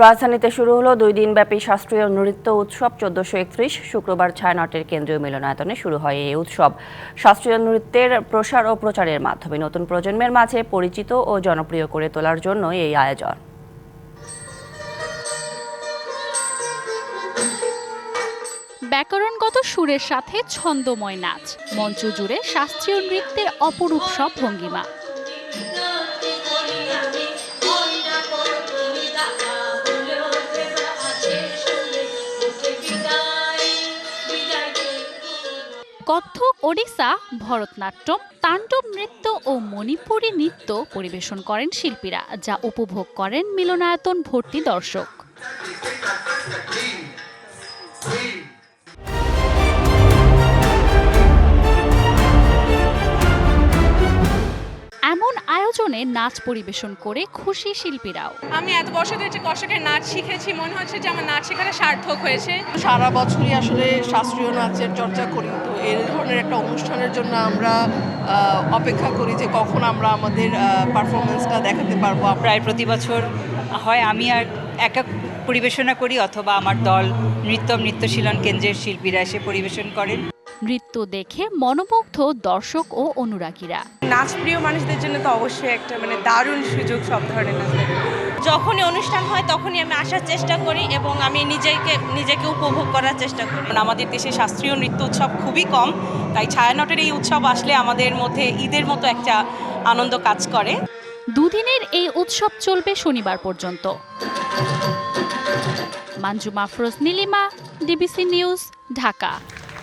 রাজধানীতে শুরু হলো দুই দিনব্যাপী শাস্ত্রীয় নৃত্য উৎসব। চোদ্দশো একত্রিশ শুক্রবার ছায়ানটের কেন্দ্রীয় মিলনায়তনে শুরু হয় এই উৎসব। শাস্ত্রীয় নৃত্যের প্রসার ও প্রচারের মাধ্যমে নতুন প্রজন্মের মাঝে পরিচিত ও জনপ্রিয় করে তোলার জন্য এই আয়োজন। ব্যাকরণগত সুরের সাথে ছন্দময় নাচ, মঞ্চ জুড়ে শাস্ত্রীয় নৃত্যের অপরূপ সব ভঙ্গিমা। কত্থক ওড়িশা, ভরতনাট্যম, তাণ্ডব নৃত্য ও মণিপুরী নৃত্য পরিবেশন করেন শিল্পীরা, যা উপভোগ করেন মিলনায়তন ভর্তি দর্শক। এমন আয়োজনে নাচ পরিবেশন করে খুশি শিল্পীরাও। আমি এত বছর ধরে যে কষকের নাচ শিখেছি মনে হচ্ছে যে আমার নাচ শেখাটা সার্থক হয়েছে। সারা বছরই আসলে শাস্ত্রীয় নাচের চর্চা করি। তো এই ধরনের একটা অনুষ্ঠানের জন্য আমরা অপেক্ষা করি যে কখন আমরা আমাদের পারফরমেন্সটা দেখাতে পারব। প্রায় প্রতি বছর হয় আমি আর একা পরিবেশনা করি অথবা আমার দল নৃত্য নৃত্যশীলন কেন্দ্রের শিল্পীরা এসে পরিবেশন করেন। নৃত্য দেখে মনোমুগ্ধ দর্শক ও অনুরাগীরা। নাচ প্রিয় মানুষদের জন্য তো অবশ্যই একটা মানে দারুণ সুযোগ সব ধরনের নাচ যখনই অনুষ্ঠান হয় তখনই আমি আসার চেষ্টা করি এবং আমি নিজেকে নিজেকে উপভোগ করার চেষ্টা করি। কারণ আমাদের দেশে শাস্ত্রীয় নৃত্য উৎসব খুবই কম তাই ছায়ানটের এই উৎসব আসলে আমাদের মধ্যে ঈদের মতো একটা আনন্দ কাজ করে। দুদিনের এই উৎসব চলবে শনিবার পর্যন্ত। Manju Mafroz Nilima DBC news Dhaka.